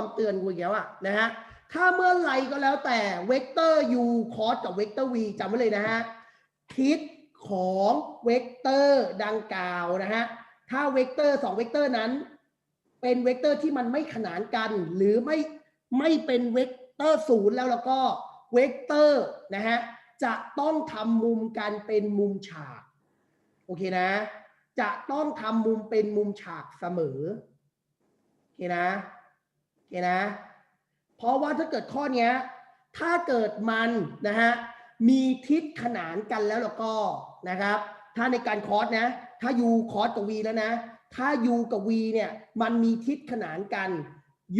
ความเตือนกูอีกแล้วอะนะฮะถ้าเมื่อไรก็แล้วแต่เวกเตอร์ u คอสกับเวกเตอร์ v จำไว้เลยนะฮะทิศของเวกเตอร์ดังกล่าวนะฮะถ้าเวกเตอร์สองเวกเตอร์นั้น เป็นเวกเตอร์ที่มันไม่ขนานกัน หรือไม่ไม่เป็นเวกเตอร์ศูนย์แล้วแล้วก็เวกเตอร์นะฮะจะต้องทำมุมกันเป็นมุมฉากโอเคนะ จะต้องทำมุมเป็นมุมฉากเสมอโอเคนะ เคนะ เพราะว่าถ้าเกิดข้อนี้ถ้าเกิดมันนะฮะมีทิศขนานกันแล้วแล้วก็นะครับ ถ้าในการคอร์สนะ ถ้า u คอร์สกับ v แล้วนะ ถ้า u กับ v เนี่ยมันมีทิศขนานกัน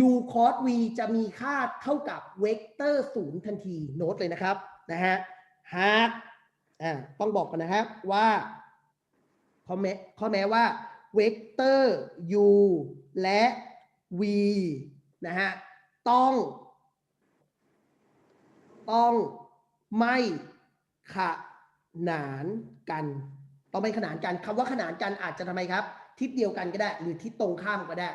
u คอร์ส v จะมีค่าเท่ากับเวกเตอร์ศูนย์ทันทีโน้ตเลยนะครับนะฮะหากอ่าต้องบอกกันนะครับว่าข้อแม้ข้อแม้ว่าเวกเตอร์ u และ v นะฮะต้อง ต้องไม่ขนานกัน ต้องไม่ขนานกันคำว่าขนานกันอาจจะทำไมครับ ทิศเดียวกันก็ได้ หรือทิศตรงข้ามก็ได้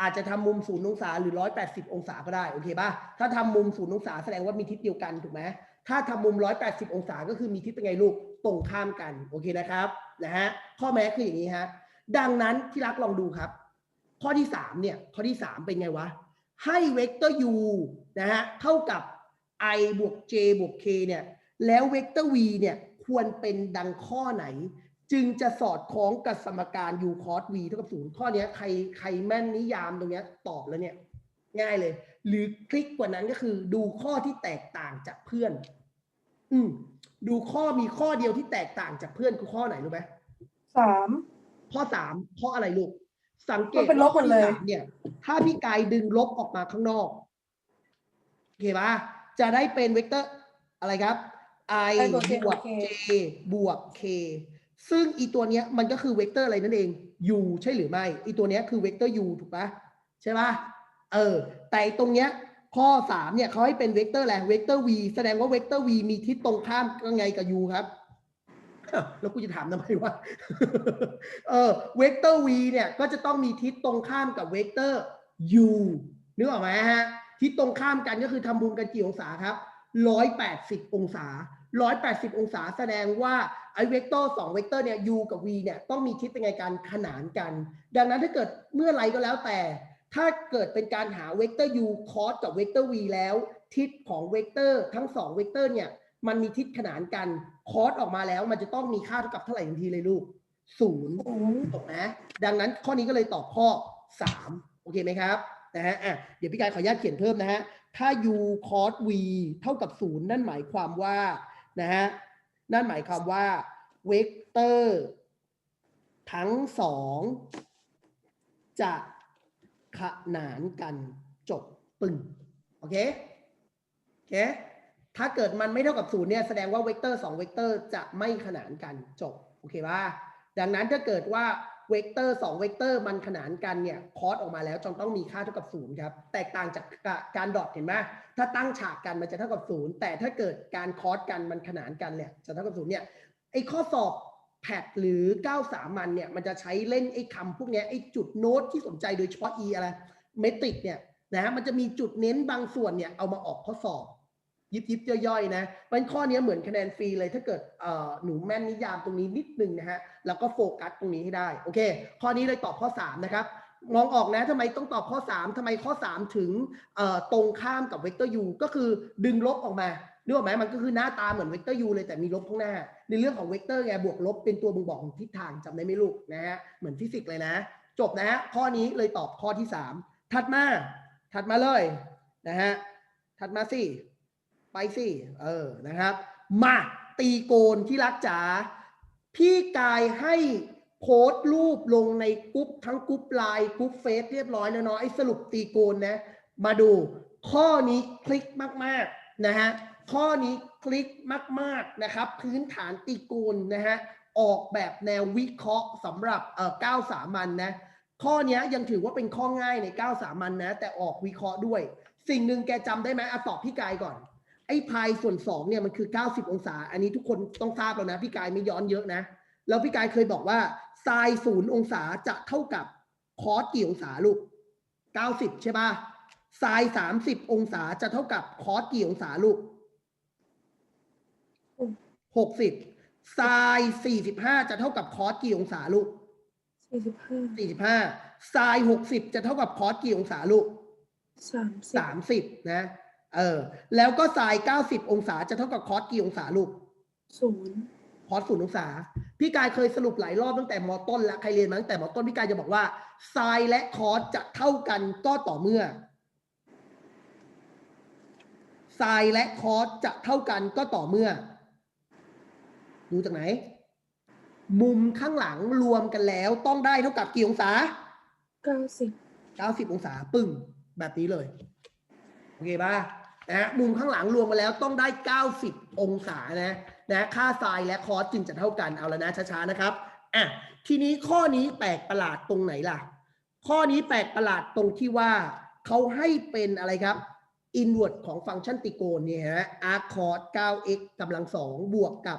อาจจะทำมุมศูนย์องศาหรือ 180 องศาก็ได้โอเคป่ะถ้าทำมุมศูนย์องศาแสดงว่ามีทิศเดียวกันถูกไหมถ้าทำมุม 180 องศาก็คือมีทิศเป็นไงลูกตรงข้ามกันโอเคนะครับนะฮะข้อแม้คืออย่างนี้ฮะดังนั้นที่รักลองดูครับ ข้อที่3เนี่ยข้อที่ 3 เป็นไงวะ ให้เวกเตอร์ u นะฮะเท่ากับ i บวก j บวก k เนี่ยแล้วเวกเตอร์ v เนี่ยควรเป็นดังข้อไหน จึงจะสอดคล้องกับสมการ u cos v เท่ากับศูนย์ข้อเนี้ยใครใครแม่นนิยามตรงเนี้ยตอบแล้วเนี่ยง่ายเลย หรือคลิกกว่านั้นก็คือดูข้อที่แตกต่างจากเพื่อน อืมดูข้อมีข้อเดียวที่แตกต่างจากเพื่อนคือข้อไหนรู้ไหมสามข้อสามข้ออะไรลูก สังเกตมันเป็นลบหมดเลยว่าข้อที่สามเนี่ย ถ้าพี่กายดึงลบออกมาข้างนอกโอเคปะจะได้เป็นเวกเตอร์อะไรครับ i บวก J บวก K j บวก k ซึ่งอีตัวเนี้ยมันก็คือเวกเตอร์อะไรนั่นเอง u ใช่หรือไม่ อีตัวเนี้ยคือเวกเตอร์ u ถูกปะใช่ปะเออ แต่ตรงเนี้ยข้อสามเนี่ยเขาให้เป็นเวกเตอร์อะไรเวกเตอร์ v แสดงว่าเวกเตอร์ v มีทิศตรงข้ามยังไงกับ u ครับ แล้วกูจะถามทำไมวะเออเวกเตอร์ v เนี่ยก็จะต้องมีทิศตรงข้ามกับเวกเตอร์ u นึกออกไหมฮะ ทิศตรงข้ามกันก็คือทำมุมกันกี่องศาครับ180 องศา 180 องศาแสดงว่าไอเวกเตอร์2เวกเตอร์เนี่ย u กับ v เนี่ยต้องมีทิศเป็นไงการขนานกัน ดังนั้นถ้าเกิดเมื่อไรก็แล้วแต่ ถ้าเกิดเป็นการหาเวกเตอร์ u คอสกับเวกเตอร์ v แล้ว ทิศของเวกเตอร์ทั้งสองเวกเตอร์เนี่ย มันมีทิศขนานกันคอสออกมาแล้ว มันจะต้องมีค่าเท่ากับเท่าไหร่ทันทีเลยลูกศูนย์ศูนย์ถูกไหมดังนั้นข้อนี้ก็เลยตอบข้อ3โอเคไหมครับนะฮะอะเดี๋ยวพี่กายขออนุญาตเขียนเพิ่มนะฮะถ้า u cos v เท่ากับ0นั่นหมายความว่านะฮะนั่นหมายความว่าเวกเตอร์ทั้งสองจะขนานกันจบปึ้งโอเคโอเค ถ้าเกิดมันไม่เท่ากับศูนย์เนี่ยแสดงว่าเวกเตอร์สองเวกเตอร์จะไม่ขนานกันจบโอเคป่ะดังนั้นถ้าเกิดว่าเวกเตอร์สองเวกเตอร์มันขนานกันเนี่ยคอสออกมาแล้วจงต้องมีค่าเท่ากับศูนย์ครับแตกต่างจากการดอทเห็นไหมถ้าตั้งฉากกันมันจะเท่ากับศูนย์แต่ถ้าเกิดการคอสกันมันขนานกันเนี่ยจะเท่ากับศูนย์เนี่ยไอ้ข้อสอบแพทหรือ9สามันเนี่ยมันจะใช้เล่นไอ้คำพวกเนี้ยไอ้จุดโน้ตที่สนใจโดยเฉพาะ e อะไรเมตริกเนี่ยนะฮะมันจะมีจุดเน้นบางส่วนเนี่ยเอามาออกข้อสอบ ยิบยิบย่อยๆนะมันข้อนี้เหมือนคะแนนฟรีเลยถ้าเกิดหนูแม่นนิยามตรงนี้นิดนึงนะฮะแล้วก็โฟกัสตรงนี้ให้ได้โอเค ข้อนี้เลยตอบข้อ 3 นะครับ มองออกนะทำไมต้องตอบข้อ 3ทำไมข้อ 3 ถึงตรงข้ามกับเวกเตอร์ u ก็คือดึงลบออกมานึกออกไหมมันก็คือหน้าตาเหมือนเวกเตอร์ u เลยแต่มีลบข้างหน้า ในเรื่องของเวกเตอร์ไงบวกลบเป็นตัวบ่งบอกของทิศทางจำได้ไหมลูกนะฮะเหมือนฟิสิกส์เลยนะ จบนะฮะข้อนี้เลยตอบข้อที่ 3 ถัดมาถัดมาเลยนะฮะถัดมาสิ ไปสิเออนะครับ มาตีโกนที่รักจ๋าพี่กายให้โพสต์รูปลงในกรุ๊ปทั้งกรุ๊ปไลน์กรุ๊ปเฟซเรียบร้อยแล้วเนาะไอ้สรุปตีโกนนะ มาดู ข้อนี้คลิกมากๆนะฮะข้อนี้คลิกมากๆนะครับ พื้นฐานตีโกนนะฮะออกแบบแนววิเคราะห์สำหรับเอ่อก้าสามัญนะข้อนี้ยังถือว่าเป็นข้อง่ายในก้าสามัญนะ แต่ออกวิเคราะห์ด้วย สิ่งหนึ่งแกจำได้ไหมอะตอบพี่กายก่อน ไอ้พายส่วน2เนี่ยมันคือ 90 องศา อันนี้ทุกคนต้องทราบแล้วนะ พี่กายไม่ย้อนเยอะนะ แล้วพี่กายเคยบอกว่าไซน์ศูนย์องศาจะเท่ากับคอสกี่องศาลูก 90 ใช่ป่ะไซน์สามสิบองศาจะเท่ากับคอสกี่องศาลูกอืมหกสิบไซน์สี่สิบห้าจะเท่ากับคอสกี่องศาลูก สี่สิบห้าสี่สิบห้าไซน์หกสิบจะเท่ากับคอสกี่องศาลูก สามสิบ สามสิบนะ เออ แล้วก็ไซน์เก้าสิบองศาจะเท่ากับคอสกี่องศาลูกศูนย์คอสศูนย์องศา พี่กายเคยสรุปหลายรอบตั้งแต่มต้นแล้วใครเรียนมาตั้งแต่มต้นพี่กายจะบอกว่าไซน์และคอสจะเท่ากันก็ต่อเมื่อไซน์และคอสจะเท่ากันก็ต่อเมื่อ ดูจากไหน มุมข้างหลังรวมกันแล้วต้องได้เท่ากับกี่องศา เก้าสิบ90 องศาปึ้งแบบนี้เลย โอเคป่ะ นะมุมข้างหลังรวมมาแล้วต้องได้ 90 องศานะนะค่าไซน์และคอสจึงจะเท่ากันเอาแล้วนะช้าๆนะครับอะทีนี้ข้อนี้แปลกประหลาดตรงไหนล่ะ ข้อนี้แปลกประหลาดตรงที่ว่าเขาให้เป็นอะไรครับอินเวอร์ของฟังก์ชันตริโกณเนี่ยฮะ arc cos 9x กำลังสองบวกกับ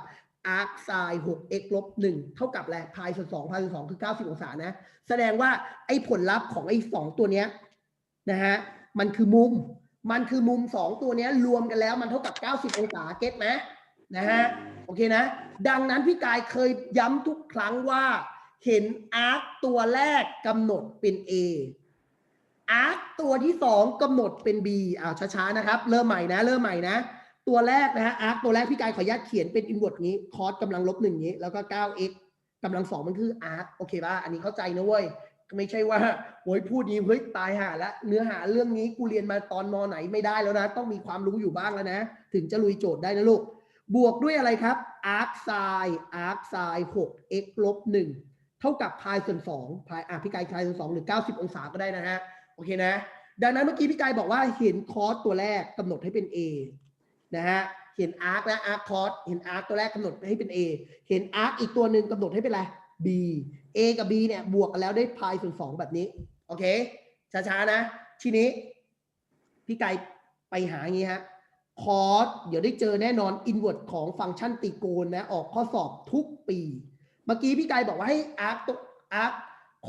arc sin 6x ลบ 1 เท่ากับอะไรพายส่วน2พายส่วน2คือ 90 องศานะ แสดงว่าไอ้ผลลัพธ์ของไอ้สองตัวเนี้ยนะฮะมันคือมุม มันคือมุมสองตัวนี้รวมกันแล้วมันเท่ากับ 90 องศาเก็ตไหมนะฮะโอเคนะ ดังนั้นพี่กายเคยย้ำทุกครั้งว่า เห็นอาร์คตัวแรกกำหนดเป็น A อาร์คตัวที่สองกำหนดเป็น B อ้าวช้าๆนะครับ เริ่มใหม่นะ เริ่มใหม่นะ ตัวแรกนะฮะอาร์คตัวแรกพี่กายขออนุญาตเขียนเป็นอินเวอร์นี้คอสกำลังลบหนึ่งนี้ แล้วก็ 9x กำลังสองมันคืออาร์คโอเคป่ะอันนี้เข้าใจนะเว้ย ไม่ใช่ว่าโอ้ยพูดนี้เฮ้ยตายห่าละเนื้อหาเรื่องนี้กูเรียนมาตอนมไหนไม่ได้แล้วนะ ต้องมีความรู้อยู่บ้างแล้วนะ ถึงจะลุยโจทย์ได้นะลูก บวกด้วยอะไรครับ arc sin arc sin 6 x ลบ1เท่ากับพายส่วน2พายอะพี่กายพายส่วน2หรือ90องศาก็ได้นะฮะโอเคนะ ดังนั้นเมื่อกี้พี่กายบอกว่าเห็นคอสตัวแรกกำหนดให้เป็น a นะฮะเห็น arc และ arc cos เห็น arc ตัวแรกกำหนดให้เป็น a เห็น arc อีกตัวหนึ่งกำหนดให้เป็นอะไร b a กับ b เนี่ยบวกกันแล้วได้พายส่วน2แบบนี้ โอเค ช้าๆนะ ทีนี้ พี่ไกายไปหาอย่างนี้ฮะคอร์สเดี๋ยวได้เจอแน่นอนอินเวอร์ของฟังก์ชันตรีโกณนะ ออกข้อสอบทุกปี เมื่อกี้พี่ไกายบอกว่าให้อาร์คตัวอาร์ค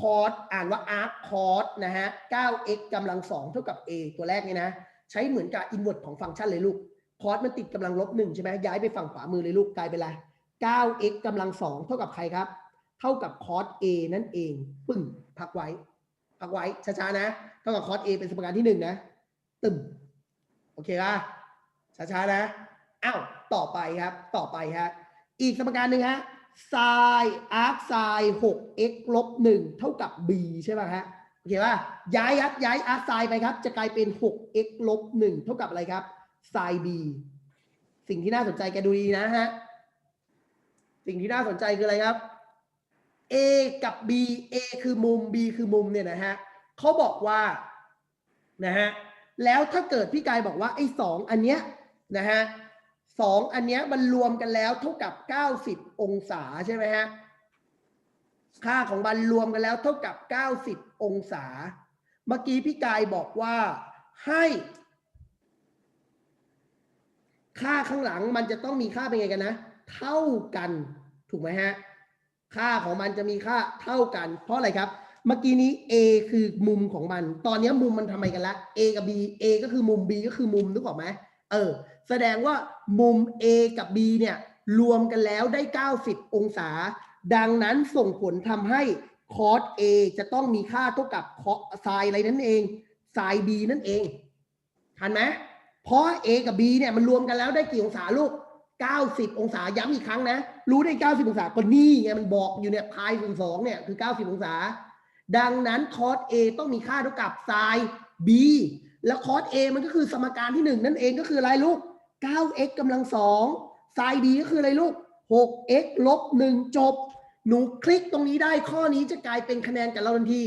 คอร์สอ่านว่าอาร์คคอร์สนะฮะ 9x กำลังสองเท่ากับ a ตัวแรกเนี่ยนะ ใช้เหมือนกับอินเวอร์ของฟังก์ชันเลยลูกคอร์สมันติดกำลังลบหนึ่งใช่ไหมย้ายไปฝั่งขวามือเลยลูกกลายเป็นอะไร 9x กำลังสองเท่ากับใครครับ ท่ากับคอส a นั่นเอง ปึ้งพักไว้ พักไว้ช้าๆนะ เท่ากับคอส a เป็นสมการที่หนึ่งนะ ตึมโอเคป่ะช้าๆนะอ้าวต่อไปครับ ต่อไปฮะอีกสมการหนึ่งฮะ sin arc sin 6 x ลบ1เท่ากับ b ใช่ป่ะฮะโอเคป่ะย้ายยัดย้าย arc sin ไปครับ จะกลายเป็น 6 x ลบ1เท่ากับอะไรครับ sin b สิ่งที่น่าสนใจแกดูดีนะฮะสิ่งที่น่าสนใจคืออะไรครับ a กับ b a คือมุม b คือมุมเนี่ยนะฮะเขาบอกว่านะฮะแล้วถ้าเกิดพี่กายบอกว่าไอ้สองอันเนี้ยนะฮะสองอันเนี้ยมันรวมกันแล้วเท่ากับ 90 องศาใช่ไหมฮะค่าของมันรวมกันแล้วเท่ากับ 90 องศา เมื่อกี้พี่กายบอกว่าให้ค่าข้างหลังมันจะต้องมีค่าเป็นไงกันนะ เท่ากันถูกไหมฮะ ค่าของมันจะมีค่าเท่ากัน เพราะอะไรครับ เมื่อกี้นี้ A คือมุมของมัน ตอนนี้มุมมันทำไมกันละ A กับ B A ก็คือมุม B ก็คือมุมนึกออกไหมเออ แสดงว่ามุม A กับ B เนี่ยรวมกันแล้วได้ 90 องศา ดังนั้นส่งผลทำให้ cos A จะต้องมีค่าเท่ากับ cos sin อะไรนั่นเอง sin B นั่นเอง ทันไหมเพราะ A กับ B เนี่ยมันรวมกันแล้วได้กี่องศาลูก 90 องศาย้ำอีกครั้งนะ รู้ได้ 90 องศาก็นี่ไงมันบอกอยู่เนี่ยพายส่วนสองเนี่ยคือ 90 องศา ดังนั้น cos A ต้องมีค่าเท่ากับ sin B แล้ว cos A มันก็คือสมการที่หนึ่งนั่นเองก็คืออะไรลูก 9x กำลังสอง sin B ก็คืออะไรลูก 6x ลบ1จบ หนูคลิกตรงนี้ได้ข้อนี้จะกลายเป็นคะแนนกับเราทันที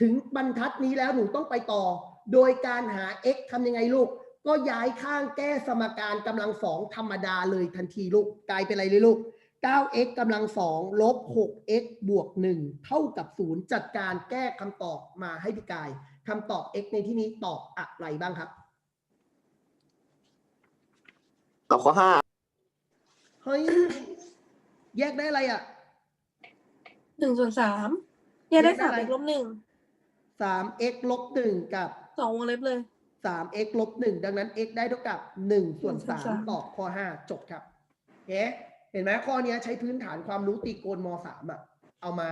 ถึงบรรทัดนี้แล้วหนูต้องไปต่อ โดยการหา x ทำยังไงลูก ก็ย้ายข้างแก้สมการกำลังสองธรรมดาเลยทันทีลูก กลายเป็นอะไรเลยลูก 9x กำลังสองลบ 6x บวก 1 เท่ากับ 0 จัดการแก้คำตอบมาให้พี่กายคำตอบ x ในที่นี้ตอบอะไรบ้างครับ ตอบข้อห้าเฮ้ย แยกได้อะไรอะหนึ่งส่วนสามแยกได้แยกได้สามอะไรเอ็กลบหนึ่ง 3x ลบ1กับสองวงเล็บเลย3 x ลบ1ดังนั้น x ได้เท่ากับ1ส่วนหนึ่งส่วนสาม3ตอบข้อ5จบครับเอ๊ะ เห็นไหมข้อนี้ใช้พื้นฐานความรู้ตีโกนม3อะเอามา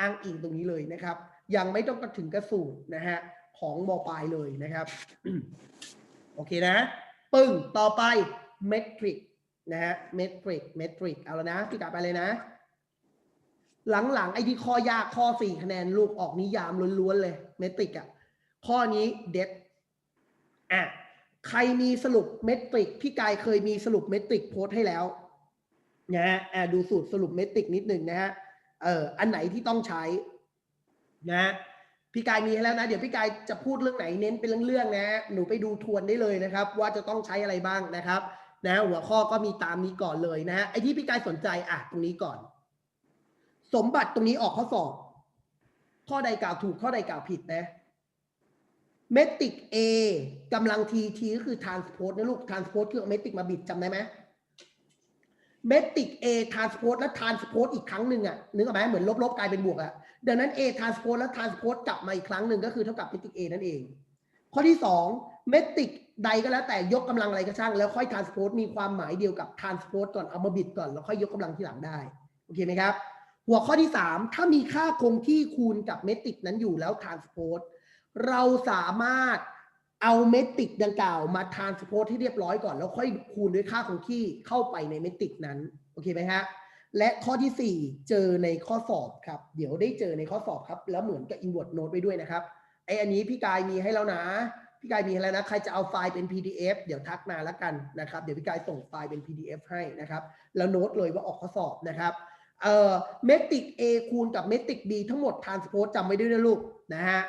อ้างอิงตรงนี้เลยนะครับ ยังไม่ต้องกระถึงกระสูตรนะฮะของมปลายเลยนะครับ โอเคนะ ปึ้งต่อไปเมทริกนะฮะเมทริกเมทริกเอาแล้วนะพี่กลับไปเลยนะ หลังๆไอ้ที่ข้อยากข้อสี่คะแนนลูกออกนิยามล้วนๆเลยเมทริกอะข้อนี้เด็ดอะใครมีสรุปเมทริกพี่กายเคยมีสรุปเมทริกโพสต์ให้แล้ว นะฮะอะดูสูตรสรุปเมทริกนิดหนึ่งนะฮะเอออันไหนที่ต้องใช้นะฮะพี่กายมีให้แล้วนะ เดี๋ยวพี่กายจะพูดเรื่องไหนเน้นเป็นเรื่องๆนะฮะหนูไปดูทวนได้เลยนะครับ ว่าจะต้องใช้อะไรบ้างนะครับ นะ หัวข้อก็มีตามนี้ก่อนเลยนะฮะไอ้ที่พี่กายสนใจอะตรงนี้ก่อน สมบัติตรงนี้ออกข้อสอบ ข้อใดกล่าวถูกข้อใดกล่าวผิดนะเมติก A กำลัง T T ก็คือ transpose นะลูก transpose คือเอาเมติกมาบิดจำได้ไหม เมติก A transpose และ transpose อีกครั้งหนึ่งอะนึกออกไหมเหมือนลบๆกลายเป็นบวกอะดังนั้น A transpose และ transpose กลับมาอีกครั้งหนึ่งก็คือเท่ากับเมติก A นั่นเอง ข้อที่ 2 เมติกใดก็แล้วแต่ยกกำลังอะไรก็ช่าง แล้วค่อย transpose มีความหมายเดียวกับ transpose ก่อนเอามาบิดก่อนแล้วค่อยยกกำลังที่หลังได้โอเคไหมครับ หัวข้อที่ 3 ถ้ามีค่าคงที่คูณกับเมตริกนั้นอยู่แล้ว transpose เราสามารถ เอาเมตริกดังกล่าวมา transpose ให้เรียบร้อยก่อน แล้วค่อยคูณด้วยค่าคงที่เข้าไปในเมตริกนั้นโอเคไหมฮะและข้อทีสี่4 เจอในข้อสอบครับ เดี๋ยวได้เจอในข้อสอบครับ แล้วเหมือนกับ inward note ไปด้วยนะครับไออันนี้พี่กายมีให้แล้วนะ พี่กายมีให้แล้วนะ ใครจะเอาไฟล์เป็น PDF เดี๋ยวทักมาแล้วกันนะครับ เดี๋ยวพี่กายส่งไฟล์เป็น PDF ให้นะครับ แล้วโน้ตเลยว่าออกข้อสอบนะครับเอ่อเมตริก A คูณกับเมตริก B ทั้งหมด transpose จำไว้ด้วยนะลูกนะฮะ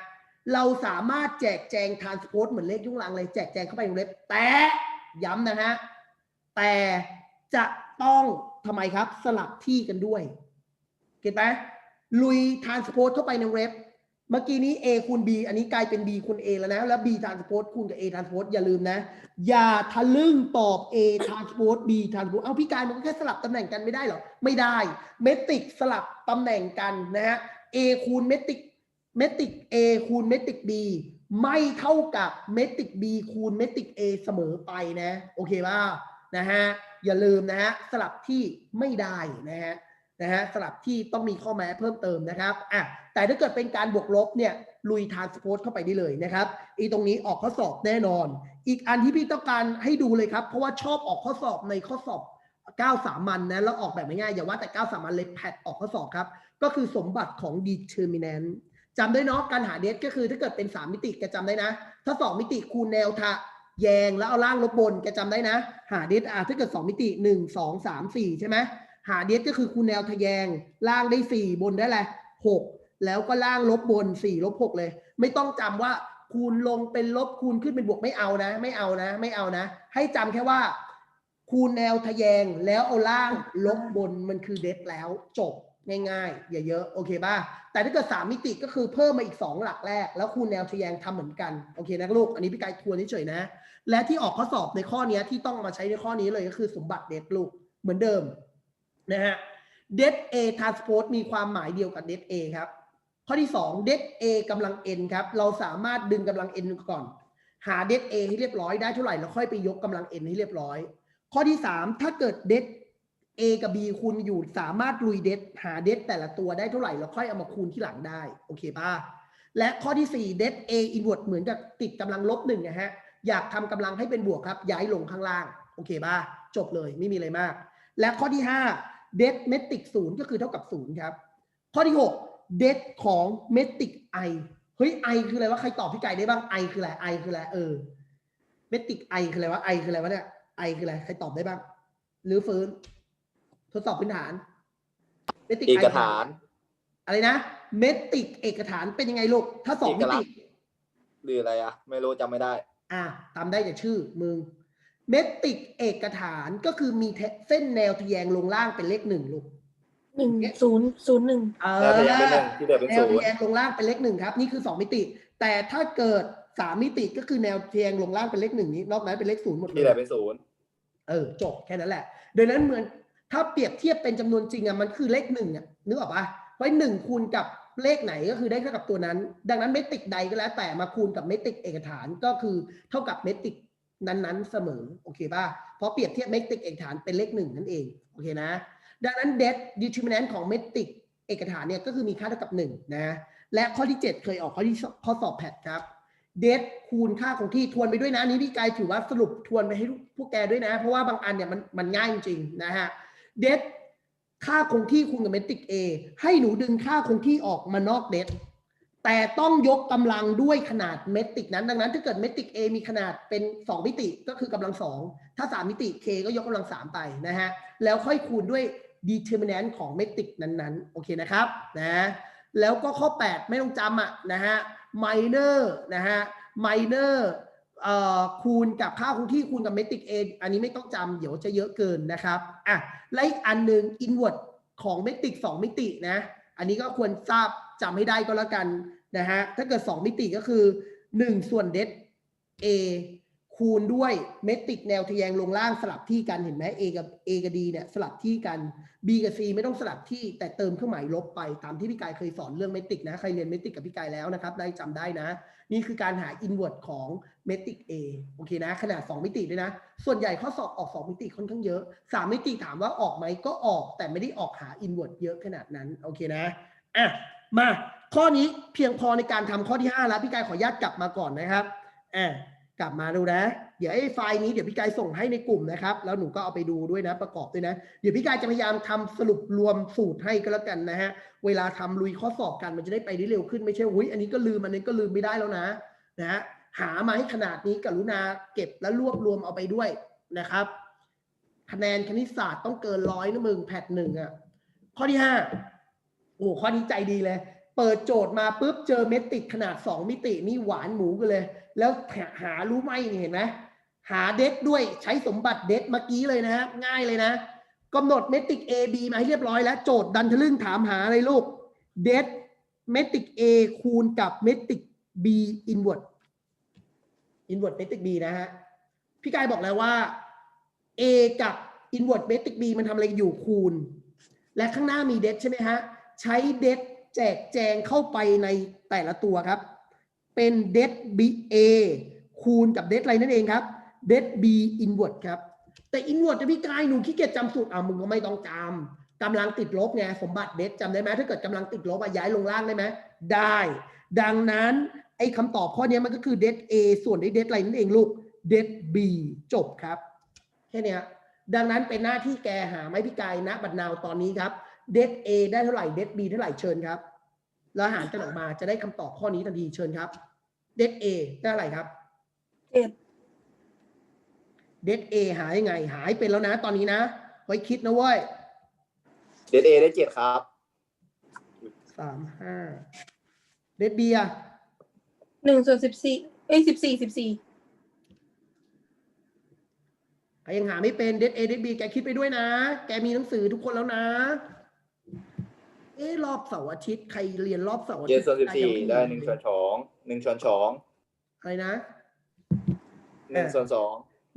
เราสามารถแจกแจง transpose เหมือนเลขยุ่งลังเลยแจกแจงเข้าไปในวงเล็บแต่ย้ำนะฮะแต่จะต้องทำไมครับ สลับที่กันด้วย เก็ตไหมลุย transpose เข้าไปในเล็บเมื่อกี้นี้ A คูณ B อันนี้กลายเป็น B คูณ A แล้วนะ แล้ว B transpose คูณกับ A transpose อย่าลืมนะ อย่าทะลึ่งตอบ A transpose B transpose เอาพี่กายมันก็แค่สลับตำแหน่งกันไม่ได้หรอ ไม่ได้ เมตริกสลับตำแหน่งกันนะฮะ A คูณเมตริก เมตริก A คูณเมตริก B ไม่เท่ากับเมตริก B คูณเมตริก A เสมอไปนะ โอเคป่ะนะฮะอย่าลืมนะฮะสลับที่ไม่ได้นะฮะนะฮะสลับที่ต้องมีข้อแม้เพิ่มเติมนะครับอะแต่ถ้าเกิดเป็นการบวกลบเนี่ยลุยทานสโพสเข้าไปได้เลยนะครับอีตรงนี้ออกข้อสอบแน่นอน อีกอันที่พี่ต้องการให้ดูเลยครับ เพราะว่าชอบออกข้อสอบในข้อสอบ9สามัญนนะแล้วออกแบบง่ายๆอย่าว่าแต่ 9 สามัญเลยแพทออกข้อสอบครับ ก็คือสมบัติของ determinant จำได้เนาะการหาเดทก็คือถ้าเกิดเป็น 3 มิติแกจำได้นะ ถ้า 2 มิติคูณแนวทะแยงแล้วเอาล่างลบบนแกจำได้นะ หาเดทอะถ้าเกิด 2 มิติ 1 2 3 4 ใช่ไหมหาเดทก็คือคูณแนวทะแยงล่างได้ 4 บนได้แหละไร6แล้วก็ล่างลบบน4ลบ6เลย ไม่ต้องจำว่าคูณลงเป็นลบคูณขึ้นเป็นบวกไม่เอานะ ไม่เอานะ ไม่เอานะ ให้จำแค่ว่า คูณแนวทะแยงแล้วเอาล่างลบบนมันคือเดทแล้วจบ ง่ายๆอย่าเยอะโอเคป่ะแต่ถ้าเกิด3มิติก็คือเพิ่มมาอีก 2 หลักแรก แล้วคูณแนวทะแยงทำเหมือนกันโอเคนะลูกอันนี้พี่กายทวนเฉยๆนะ และที่ออกข้อสอบในข้อนี้ที่ต้องมาใช้ในข้อนี้เลยก็คือสมบัติเดทลูกเหมือนเดิมนะฮะ det a transpose มีความหมายเดียวกับ det a ครับ ข้อที่2 det a กำลัง n ครับ เราสามารถดึงกำลัง n ก่อน หา det a ให้เรียบร้อยได้เท่าไหร่แล้วค่อยไปยกกำลัง n ให้เรียบร้อย ข้อที่ 3 ถ้าเกิด det a กับ b คูณอยู่สามารถลุย det หา det แต่ละตัวได้เท่าไหร่แล้วค่อยเอามาคูณที่หลังได้ โอเคป่ะและข้อที่4 det a inward เหมือนกับติดกำลังลบหนึ่งนะฮะ อยากทำกำลังให้เป็นบวกครับ ย้ายลงข้างล่าง โอเคป่ะจบเลยไม่มีอะไรมาก และข้อที่ 5 เดทเมตริกศูนย์ก็คือเท่ากับศูนย์ครับ ข้อที่ 6 เดทของเมตริกไอเฮ้ยไอคืออะไรวะใครตอบพี่ไก่ได้บ้างไอคืออะไรไอคืออะไรเออเมตริกไอคืออะไรวะไอคืออะไรวะเนี่ยไอคืออะไรใครตอบได้บ้างหรือฟื้น ทดสอบพื้นฐานเมตริกเอกฐาน อะไรนะเมตริกเอกฐานเป็นยังไงลูก ถ้าสองมิเอกลัติกษณ์หรืออะไรอะไม่รู้จำไม่ได้ อะตามได้แต่ชื่อมึงเมตริกเอกฐานก็คือมีเส้นแนวทะแยงลงล่างเป็นเลขหนึ่งลูกหนึ่งศูนย์ศูนย์หนึ่งเอแล้วอทะแยงเป็นหนึ่งที่เหลือเป็นแนศูวนทะย์แยงลงล่างเป็นเลขหนึ่งครับ นี่คือสองมิติ แต่ถ้าเกิดสามมิติก็คือแนวทะแยงลงล่างเป็นเลขหนึ่งนี้ นอกนั้นเป็นเลขศูนย์หมดเลที่เหลืยอเป็นศูนย์เออจบแค่นั้นแหละโดยนั้นเหมือน ถ้าเปรียบเทียบเป็นจำนวนจริงอะมันคือเลขหนึ่งอะนึกออกปะไว้หนึ่งคูณกับเลขไหนก็คือได้เท่ากับตัวนั้น ดังนั้นเมตริกใดก็แล้ว แต่มาคูณกับเมตริกเอกฐานก็คือเท่ากับเมตริกนั้นๆ เสมอโอเคป่ะเพราะเปรียบเทียบเมตริกเอกฐานเป็นเลขหนึ่งนั่นเองโอเคนะ ดังนั้นเด determinant ของเมตริกเอกฐานเนี่ยก็คือมีค่าเท่ากับหนึ่งนะและข้อที่ 7 เคยออกข้อที่ข้อสอบแพทครับเดคูณค่าของที่ทวนไปด้วยนะนนี้พี่กายถือว่าสรุปทวนไปให้พวกแกด้วยนะ เพราะว่าบางอันเนี่ยมันมันง่ายจริงๆนะฮะ เดค่าคงที่คูณกับเมตริก A ให้หนูดึงค่าคงที่ออกมานอกเดทแต่ต้องยกกำลังด้วยขนาดเมตริกนั้น ดังนั้นถ้าเกิดเมตริก A มีขนาดเป็น 2 มิติก็คือกำลัง 2 ถ้า 3 มิติ K ก็ยกกำลัง 3 ไปนะฮะ แล้วค่อยคูณด้วย determinant ของเมตริกนั้นๆ โอเคนะครับนะแล้วก็ข้อ 8 ไม่ต้องจำอะนะฮะ minor นะฮะ minor เอ่อ คูณกับค่าคงที่คูณกับเมตริกเออันนี้ไม่ต้องจำเดี๋ยวจะเยอะเกินนะครับอะและอีกอันหนึ่งอินเวอร์ตของเมตริก2มิตินะ อันนี้ก็ควรทราบจำให้ได้ก็แล้วกันนะฮะถ้าเกิด 2 มิติก็คือ 1 ส่วนเด A คูณด้วยเมตริกแนวทะแยงลงล่างสลับที่กันเห็นไหม A กับ A กับ D เนี่ยสลับที่กัน B กับ C ไม่ต้องสลับที่แต่เติมเครื่องหมายลบไปตามที่พี่กายเคยสอนเรื่องเมตริกนะใครเรียนเมตริกกับพี่กายแล้วนะครับได้จำได้นะ นี่คือการหา inward ของเมตริก A โอเคนะ ขนาด 2 มิติด้วยนะ ส่วนใหญ่ข้อสอบออก 2 มิติค่อนข้างเยอะ 3 มิติถามว่าออกไหมก็ออก แต่ไม่ได้ออกหา inward เยอะขนาดนั้นโอเคนะอะมาข้อนี้เพียงพอในการทำข้อที่5แล้วพี่กายขออนุญาตกลับมาก่อนนะครับอะ กลับมาดูนะ เดี๋ยวไอ้ไฟล์นี้เดี๋ยวพี่กายส่งให้ในกลุ่มนะครับ แล้วหนูก็เอาไปดูด้วยนะประกอบด้วยนะ เดี๋ยวพี่กายจะพยายามทำสรุปรวมสูตรให้ก็แล้วกันนะฮะ เวลาทำลุยข้อสอบกันมันจะได้ไปได้เร็วขึ้นไม่ใช่หุ้ยอันนี้ก็ลืมอันนี้ก็ลืมไม่ได้แล้วนะนะฮะหามาให้ขนาดนี้กรุณาเก็บและรวบรวมเอาไปด้วยนะครับ คะแนนคณิตศาสตร์ต้องเกินร้อยนะมึงแพทหนึ่งอะข้อที่ห้าโอ้ข้อนี้ใจดีเลย เปิดโจทย์มาปุ๊บเจอเมติกขนาด 2 มิตินี่หวานหมูกันเลย แล้วหารู้ไหมเห็นไหมหาเด็ดด้วยใช้สมบัติเด็ดเมื่อกี้เลยนะฮะง่ายเลยนะกำหนดเมตริก A B มาให้เรียบร้อยแล้ว โจทย์ดันทะลึ่งถามหาอะไรลูกเด็ดเมตริก A คูณกับเมตริก B inward inward เมตริก B นะฮะพี่กายบอกแล้วว่า A กับ inward เมตริก B มันทำอะไรอยู่คูณ และข้างหน้ามีเด็ดใช่ไหมฮะ ใช้เด็ด แจกแจงเข้าไปในแต่ละตัวครับเป็นเด็ด B A คูณกับเด็ดอะไรนั่นเองครับเด็ด B inward ครับ แต่ inward จะพี่กายหนูขี้เกียจจำสูตรอะมึงก็ไม่ต้องจำกำลังติดลบไงสมบัติเด็ดจำได้ไหมถ้าเกิดกำลังติดลบอะย้ายลงล่างได้ไหมได้ ดังนั้นไอ้คำตอบข้อนี้มันก็คือเด็ด A ส่วนไอ้เด็ดอะไรนั่นเองลูกเด็ด B จบครับ แค่นี้ดังนั้นเป็นหน้าที่แกหาไม้พิกายณบัดนาวตอนนี้ครับ เด็ด A ได้เท่าไหร่เด็ด B เท่าไหร่เชิญครับ แล้วหารกันออกมาจะได้คำตอบข้อนี้ทันทีเชิญครับเด็ด A ได้เท่าไหร่ครับเจ็ดเด็ด A หายังไง หายเป็นแล้วนะ ตอนนี้นะไว้คิดนะเว้ยเดทเอได้เจ็ดครับ สามห้าเด็ด B อะหนึ่งส่วนสิบสี่เอ้ยสิบสี่สิบสี่ใครยังหาไม่เป็นเด็ด A เด็ด B แกคิดไปด้วยนะ แกมีหนังสือทุกคนแล้วนะ เอ๊ะรอบเสาร์อาทิตย์ใครเรียนรอบเสาร์อาเจ็ทิดตย์ส่วนสิบสี่ยังม่มีได้หนึ่งส่วนสองหนึ่งส่วนสองอะไรนะ หนึ่งส่วนสอง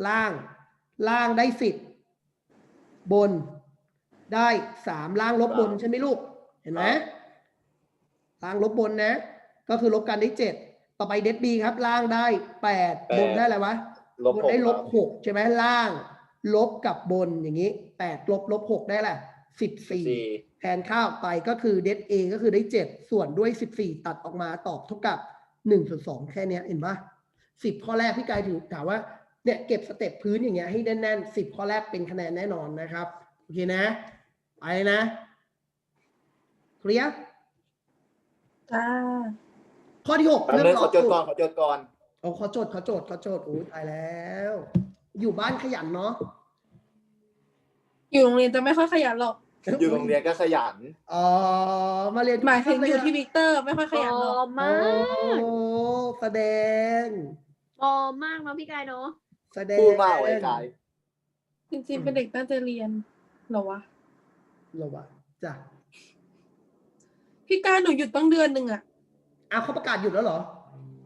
ล่าง ล่างได้สิบบน ได้สามล่างลบบนใช่ไหมลูก เห็นไหมล่างลบบนนะ ก็คือลบกันได้เจ็ดต่อไปเดดบีครับ ล่างได้แปดบนได้อะไรวะลบบนหกได้ลบครับหกใช่ไหมล่าง ลบกับบนอย่างนี้แปดลบลบหกได้แหละ สิบสี่สี่แทนค่าออกไปก็คือเด A ก็คือได้เจ็ดส่วนด้วยสิบสี่ตัดออกมาตอบเท่ากับหนึ่งส่วนสองแค่เนี้ยเห็นปะสิบข้อแรกพี่กายถือถามว่าเนี่ยเก็บสเต็ปพื้นอย่างเงี้ยให้แน่นๆสิบข้อแรกเป็นคะแนนแน่นอนนะครับ โอเคนะ ไปนะ เคลียร์จ้าข้อที่หกแป๊บเรื่องนึงต่ขออจดก่อนขอจดก่อนเอาขอโจทย์ขอโจทย์ขอโจทย์โอ้ยตายแล้ว อยู่บ้านขยันเนาะอยู่โรงเรียนจะไม่ค่อยขยันหรอก อยู่โรงเรียนก็ขยัน อ๋อ มาเรียนหมายถึงเลอยู่อะที่วิกเตอร์ไม่ค่อยขยันหรอกมากโอ้แสดงปอมากเนาะพี่กายเนาะแสดงพูดมากไว้กายจริงๆเป็นเด็กตั้งใจเรียนเหรอวะเหรอวะจ้ะพี่การหนูหยุดตั้งเดือนหนึ่งอะอ้าวเขาประกาศหยุดแล้วเหรอ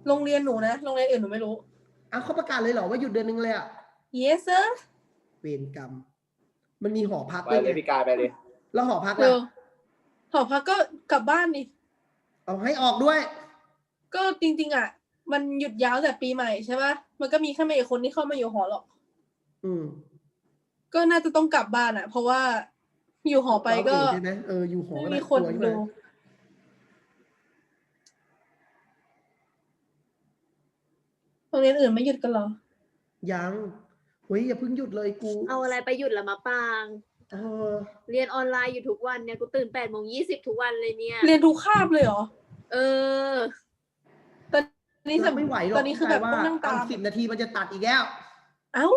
โรงเรียนหนูนะโรงเรียนอื่นหนูไม่รู้อ้าวเขาประกาศเลยเหรอว่าหยุดเดือนนึงเลยอะ yes sir เวรกรรมมันมีหอพักไปด้วยเลยไงพี่กายไปเลย แล้วหอพักเร็ล่ะวหอพักก็กลับบ้านนี่เอาให้ออกด้วย ก็จริง ๆ อะ มันหยุดยาวแต่ปีใหม่ใช่ปะมันก็มีแค่ไม่กี่คนที่เข้ามาอยู่หอหรอก อืม ก็น่าจะต้องกลับบ้านอะ เพราะว่าอยู่หอไปก็ใช่ไหมเอออยู่หอไม่ก็มีน่าคนกลัวใช่ไหมดูโรงเรียนอื่นไม่หยุดกันเหรอ ยังเฮ้ยอย่าเพิ่งหยุดเลยกู เอาอะไรไปหยุดละมาปาง เออเรียนออนไลน์อยู่ทุกวันเนี่ยกูตื่นแปดโมงยี่สิบทุกวันเลยเนี่ย เรียนทุกคาบเลยเหรอ เออ ตอนนี้รับไม่ไหวหรอกตอนนี้คือแบบว่าต้องนั่งตามสิบนาทีมันจะตัดอีกแล้ว เอ้า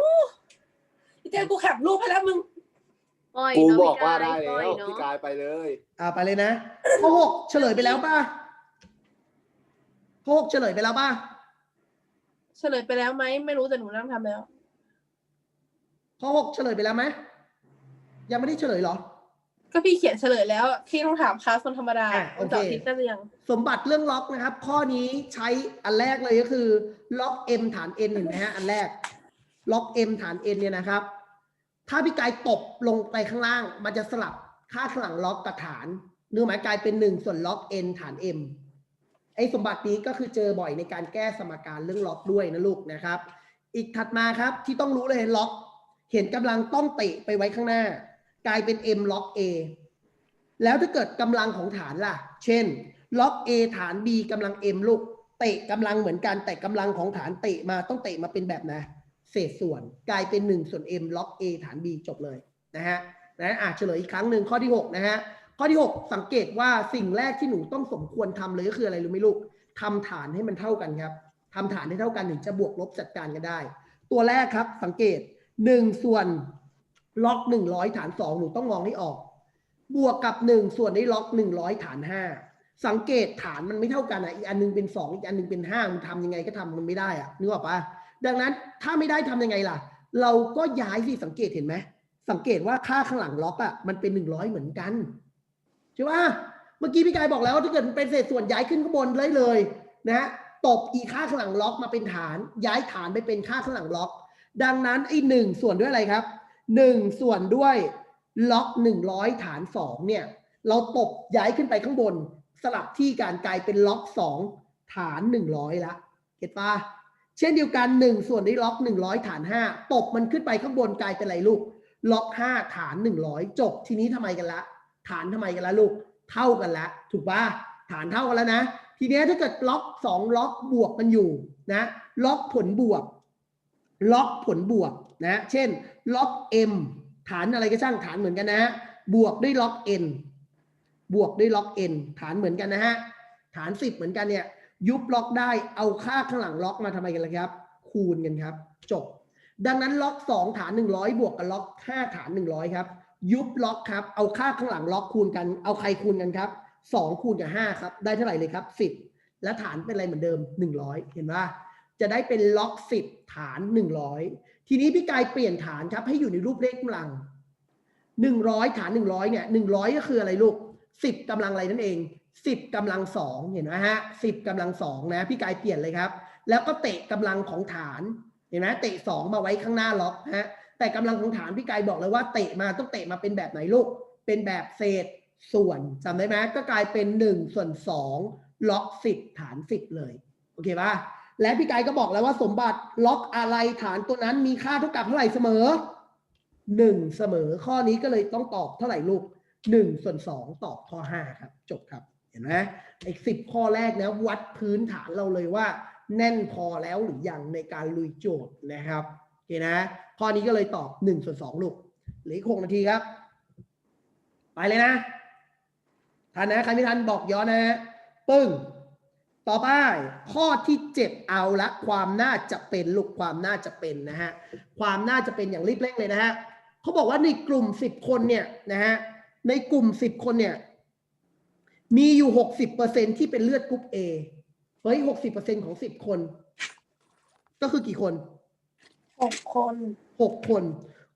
พี่แจ๊คกูแคปรูปให้แล้วมึงปล่อยกูเนาะบอกว่าพี่ได้กายปล่อยแล้วเนาะพี่กายไปเลย อ่าไปเลยนะข้อหกเฉลยไปแล้วป่ะข้อหกเฉลยไปแล้วป่ะเฉลยไปแล้วไหมไม่รู้แต่หนูนั่งทำแล้วข้อหกเฉลยไปแล้วไหม ยังไม่ได้เฉลยเหรอ ก็พี่เขียนเฉลยแล้วพี่ต้องถามคลาสคนธรรมดาอะโอเคเสาร์อาทิตย์ได้หรือยังสมบัติเรื่องล็อกนะครับ ข้อนี้ใช้อันแรกเลยก็คือ ล็อก m ฐาน n เห็นไหมฮะอันแรก ล็อก m ฐาน n เนี่ยนะครับ ถ้าพี่กายตบลงไปข้างล่าง มันจะสลับค่าข้างหลังล็อกกับฐานเนื้อหมายกลายเป็นหนึ่งส่วนล็อก n ฐาน m ไอ้สมบัตินี้ก็คือเจอบ่อยในการแก้สมการเรื่องล็อกด้วยนะลูกนะครับ อีกถัดมาครับที่ต้องรู้เลยล็อก เห็นกำลังต้องเตะไปไว้ข้างหน้า กลายเป็น m ล็อก a แล้วถ้าเกิดกำลังของฐานล่ะ เช่นล็อก A ฐาน B กำลัง M ลูก เตะกำลังเหมือนกันแต่กำลังของฐานเตะมาต้องเตะมาเป็นแบบนะเศษส่วนกลายเป็น 1 ส่วน M ล็อก A ฐาน B จบเลยนะฮะนะอะเฉลยอีกครั้งหนึ่งข้อที่ 6 นะฮะ ข้อที่ 6 สังเกตว่าสิ่งแรกที่หนูต้องสมควรทำเลยก็คืออะไรรู้ไหมลูกทำฐานให้มันเท่ากันครับทำฐานให้เท่ากันถึงจะบวกลบจัดการกันได้ ตัวแรกครับสังเกต 1 ส่วน ล็อก100ฐาน2หนูต้องมองให้ออก บวกกับ1ส่วนได้ล็อก100ฐาน5สังเกตฐานมันไม่เท่ากันอะอีกอันหนึงเป็น2อีกอันหนึงเป็น5มันทำยังไงก็ทำมันไม่ได้อะนึกออกปะดังนั้นถ้าไม่ได้ทำยังไงล่ะ เราก็ย้ายสิสังเกตเห็นไหมสังเกตว่าค่าข้างหลังล็อกอะมันเป็น100เหมือนกันใช่ปะเมื่อกี้พี่กายบอกแล้วว่าถ้าเกิดมันเป็นเศษส่วนย้ายขึ้นข้างบนเลยเลยนะฮะตบอีค่าข้างหลังล็อกมาเป็นฐาน ย้ายฐานไปเป็นค่าข้างหลังล็อก ดังนั้นไอ้หนึ่งส่วนด้วยอะไรครับ หนึ่งส่วนด้วยล็อกหนึ่งร้อยฐานสองเนี่ย เราตบย้ายขึ้นไปข้างบน สลับที่การกลายเป็นล็อกสองฐานหนึ่งร้อยละเก็ตปะเช่นเดียวกันหนึ่งส่วนด้วยล็อกหนึ่งร้อยฐานห้าตบมันขึ้นไปข้างบนกลายเป็นอะไรลูก ล็อกห้าฐานหนึ่งร้อยจบทีนี้ทำไมกันละ ฐานทำไมกันละลูก เท่ากันละ ถูกปะฐานเท่ากันแล้วนะ ทีนี้ถ้าเกิดล็อกสองล็อกบวกกันอยู่นะ ล็อกผลบวก ล็อกผลบวก นะเช่นล็อก m ฐานอะไรก็ช่างฐานเหมือนกันนะฮะบวกด้วยล็อก n บวกด้วยล็อก n ฐานเหมือนกันนะฮะฐาน 10 เหมือนกันเนี่ยยุบล็อกได้เอาค่าข้างหลังล็อกมาทำไมกันล่ะครับ คูณกันครับ จบ ดังนั้นล็อก 2 ฐาน 100 บวกกับล็อก 5 ฐาน 100 ครับ ยุบล็อกครับ เอาค่าข้างหลังล็อกคูณกัน เอาใครคูณกันครับ 2 คูณกับ 5 ครับ ได้เท่าไหร่เลยครับ 10 และฐานเป็นอะไรเหมือนเดิม 100 เห็นว่าจะได้เป็นล็อก 10 ฐาน 100 ทีนี้พี่กายเปลี่ยนฐานครับให้อยู่ในรูปเลขกำลัง100ฐาน100เนี่ย100ก็คืออะไรลูก10กำลังอะไรนั่นเอง10กำลังสองเห็นไหมฮะ10กำลังสองนะพี่กายเปลี่ยนเลยครับ แล้วก็เตะกำลังของฐานเห็นไหมเตะ2มาไว้ข้างหน้าล็อกฮะแต่กำลังของฐานพี่กายบอกเลยว่าเตะมาต้องเตะมาเป็นแบบไหนลูก เป็นแบบเศษส่วนจำได้ไหมก็กลายเป็น1ส่วน2ล็อก10ฐาน10เลย โอเคป่ะ และพี่กายก็บอกแล้วว่าสมบัติล็อกอะไรฐานตัวนั้นมีค่าเท่ากับเท่าไหร่เสมอ1เสมอ ข้อนี้ก็เลยต้องตอบเท่าไหร่ลูก1ส่วน2ตอบข้อ5ครับ จบครับ เห็นไหมไอ้สิบข้อแรกนะวัดพื้นฐานเราเลยว่า แน่นพอแล้วหรือยังในการลุยโจทย์นะครับโอเคนะ ข้อนี้ก็เลยตอบ1ส่วน2ลูกเหลืออีก6นาทีครับ ไปเลยนะทันนะใครไม่ทันบอกย้อนนะฮะปึ้ง ต่อไปข้อที่เจ็ดเอาละความน่าจะเป็นลูกความน่าจะเป็นนะฮะความน่าจะเป็นอย่างรีบเร่งเลยนะฮะเขาบอกว่าในกลุ่มสิบคนเนี่ยนะฮะในกลุ่มสิบคนเนี่ยมีอยู่หกสิบเปอร์เซ็นที่เป็นเลือดกรุ๊ป A เฮ้ยหกสิบเปอร์เซ็นของสิบคน ก็คือกี่คนหกคนหกคน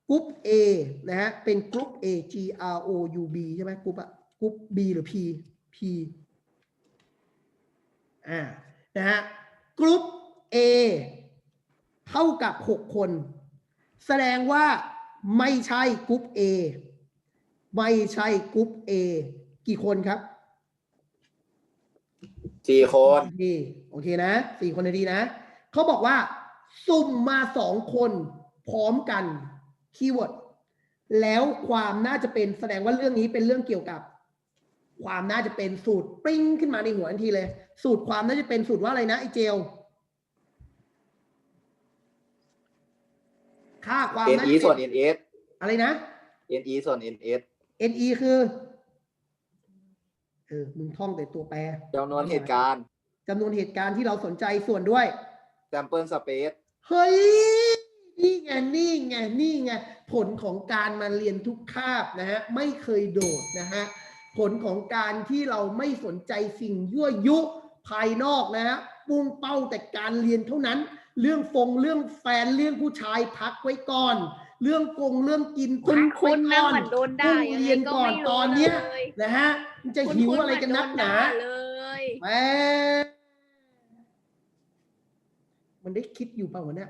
กรุ๊ป A นะฮะเป็นกรุ๊ป A G R O U B ใช่ไหมกรุ๊ปอะกรุ๊ป B หรือ P P อ่านะฮะกรุ๊ป A เท่ากับหกคน แสดงว่าไม่ใช่กรุ๊ป A ไม่ใช่กรุ๊ป A กี่คนครับสี่คนดีโอเคนะสี่คนดีนะเขาบอกว่า สุ่มมาสองคนพร้อมกันคีย์เวิร์ดแล้วความน่าจะเป็นแสดงว่าเรื่องนี้เป็นเรื่องเกี่ยวกับ ความน่าจะเป็นสูตรปริ้งขึ้นมาในหัวทันทีเลย สูตรความน่าจะเป็นสูตรว่าอะไรนะไอเจลค่าความเอ็นน่าอีจะส่วนเป็เอ็นเอสอะไรนะเอ็นอีส่วนเอ็นเอส NE คือเออมึงท่องแต่ตัวแปรจำนวนเหตุการณ์จำนวนเหตุการณ์ที่เราสนใจส่วนด้วยแซมเปิลสเปซเฮ้ย นี่ไง นี่ไง นี่ไง ผลของการมาเรียนทุกคาบนะฮะ ไม่เคยโดดนะฮะ ผลของการที่เราไม่สนใจสิ่งยั่วยุภายนอกนะฮะปุ่งเป้าแต่การเรียนเท่านั้น เรื่องฟงเรื่องแฟนเรื่องผู้ชายพักไว้ก่อน เรื่องกงเรื่องกินคุณพักคุไว้ณนะก่อนเหมือนโดนด่าต้องยังเรีไงยนก็ก่อนไม่ตรู้อนเนี้ยเลยนะฮะมันจะคุณหิวคุณอะไรกันนักหนาเหมือโดด่เลยแหมมันได้คิดอยู่เปล่าวะเนี่ย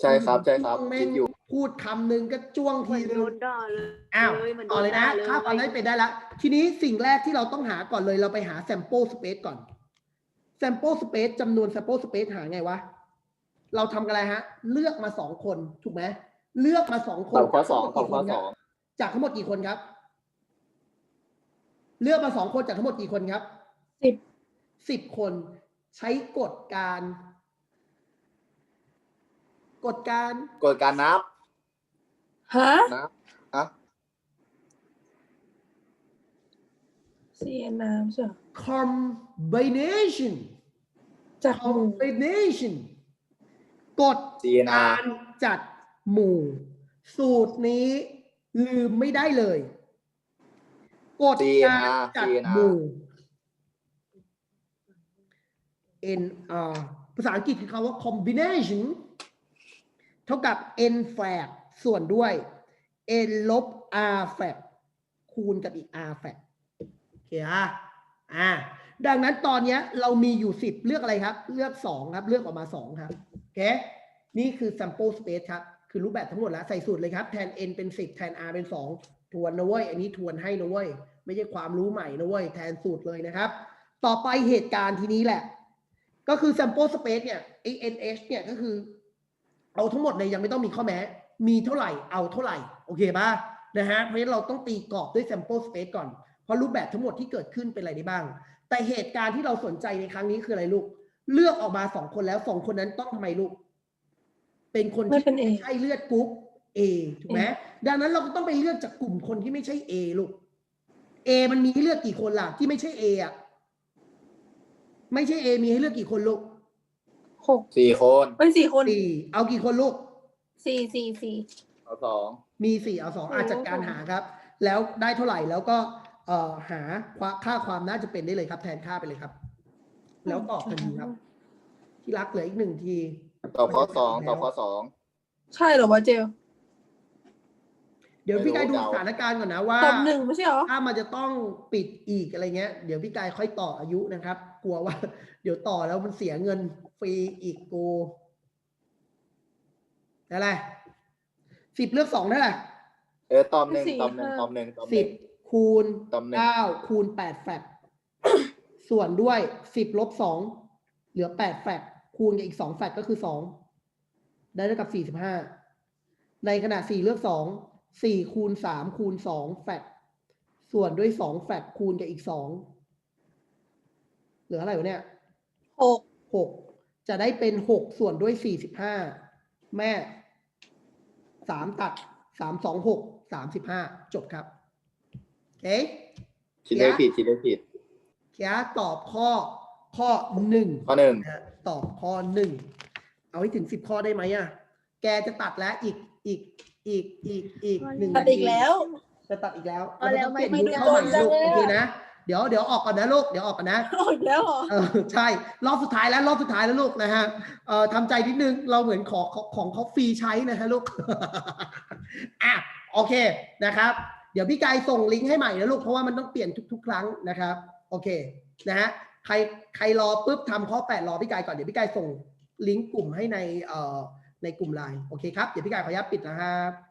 ใช่ครับใช่ครับแม่คิงดอยู่ พูดคำหนึ่งก็จ้วงเหมืทีอนนึโดง นด่าเลยอ้าวเหมือนโดต่อนเลยนะด่าเลยค่าความได้เป็นได้ละ ทีนี้สิ่งแรกที่เราต้องหาก่อนเลยเราไปหา sample space ก่อน sample space จำนวน sample space หาไงวะ เราทำกันอะไรฮะ เลือกมาสองคน ถูกไหม เลือกมาสองคนตอบข้อสองตจาอกบทั้หมดข้อกี่คนคสรัอบงจากทั้งหมดกี่คนครับ เลือกมาสองคนจากทั้งหมดกี่คนครับสิบ สิบคน ใช้กฎการ กฎการกฎการนับฮะนับอะซีเอ็นน้ำใช่เหรอ combination จากหมู่ combination กฎ CNR การจัดหมู่ สูตรนี้ลืมไม่ได้เลย กฎการจัดหมู่ NR ภาษาอังกฤษคือคำว่า combination เท่ากับ n fac ส่วนด้วย n ลบ r fac คูณกับอีก r fac โอเคอะอ่าดังนั้นตอนนี้เรามีอยู่ 10 เลือกอะไรครับ เลือก 2 ครับ เลือกออกมา 2 ครับโอเคนี่คือ sample space ครับ คือรูปแบบทั้งหมดแล้วใส่สูตรเลยครับ แทน n เป็น 10 แทน r เป็น 2 ทวนนะเว้ย อันนี้ทวนให้นะเว้ย ไม่ใช่ความรู้ใหม่นะเว้ย แทนสูตรเลยนะครับ ต่อไปเหตุการณ์ทีนี้แหละ ก็คือ sample space เนี่ยไอ้ nh เนี่ยก็คือ เอาทั้งหมดเลยยังไม่ต้องมีข้อแม้ มีเท่าไหร่เอาเท่าไหร่ โอเคป่ะนะฮะเพราะฉะนั้นเราต้องตีกรอบด้วย sample space ก่อน เพราะรูปแบบทั้งหมดที่เกิดขึ้นเป็นอะไรได้บ้าง แต่เหตุการณ์ที่เราสนใจในครั้งนี้คืออะไรลูก เลือกออกมาสองคนแล้วสองคนนั้นต้องทำไมลูก เป็นคนไม่ที่เป็น A ใช่เลือดกรุ๊ป A ถูกไหมดังนั้นเราก็ต้องไปเลือกจากกลุ่มคนที่ไม่ใช่ A ลูก A มันมีให้เลือกกี่คนล่ะ ที่ไม่ใช่ A อะ ไม่ใช่ A มีให้เลือกกี่คนลูก หกสี่คนเป็นสี่คนสี่เอากี่คนลูก สี่สี่สี่ เอาสองมีสี่เอาสองโอ้อาจัดการหาครับ แล้วได้เท่าไหร่แล้วก็เอ่อหาค่าความน่าจะเป็นได้เลยครับ แทนค่าไปเลยครับ แล้วตอบทันทีครับ ที่รักเหลืออีกหนึ่งที ตอบข้อสองตอบข้อสอง ใช่เหรอวะเจล เดี๋ยวพี่กายดูไม่รู้สถานการณ์ก่อนนะว่าตอบหนึ่งไม่ใช่เหรอถ้ามันจะต้องปิดอีกอะไรเงี้ย เดี๋ยวพี่กายค่อยต่ออายุนะครับ กลัวว่า เดี๋ยวต่อแล้วมันเสียเงินฟรีอีกกูอะไรสิบเลือกสองได้แหละเออตอบหนึ่งสี่ตอบหนึ่งค่ะตอบหนึ่งตอบหสินึ่บง คูณตำแหน่ง เก้าคูณแปดแฟกส่วนด้วยสิบลบสองเหลือแปดแฟกคูณกับอีกสองแฟกก็คือสองได้เท่ากับสี่สิบห้าในขณะสี่เลือกสอง สี่คูณสามคูณสองแฟกส่วนด้วยสองแฟกคูณกับอีกสองเหลืออะไรวะเนี่ยหกหกจะได้เป็นหกส่วนด้วยสี่สิบห้าแม่สามตัดสามสองหกสามสิบห้าจบครับโอเคคิดเลขผิดคิดเลขผิดเคียตอบข้อข้อหนึ่งข้อหนึ่งนะฮะตอบข้อหนึ่งเอาให้ถึงสิบข้อได้ไหมอะ แกจะตัดแล้วอีกอีก อีกอีกอีกหนึ่งตัดอีกแล้ว จะตัดอีกแล้วเอาแล้วก็ต้องเปลี่ยนไม่ยุคดูเข้าใหม่โดนจัลูงกเลยโอเคนะเดี๋ยวเดี๋ยวออกก่อนนะลูกเดี๋ยวออกก่อนนะออกแล้วเหรอ เออใช่รอบสุดท้ายแล้วรอบสุดท้ายแล้วลูกนะฮะเอ่อทำใจนิดนึงเราเหมือนขอของของเขาฟรีใช้นะฮะลูก อะโอเคนะครับ เดี๋ยวพี่กายส่งลิงก์ให้ใหม่นะลูกเพราะว่ามันต้องเปลี่ยนทุก ๆ ครั้งนะครับ โอเคนะฮะใครใครรอปุ๊บทำข้อแปดรอพี่กายก่อนเดี๋ยวพี่กายส่งลิงก์กลุ่มให้ในเอ่อ ในกลุ่มไลน์โอเคครับ เดี๋ยวพี่กายขออนุญาตปิดนะครับ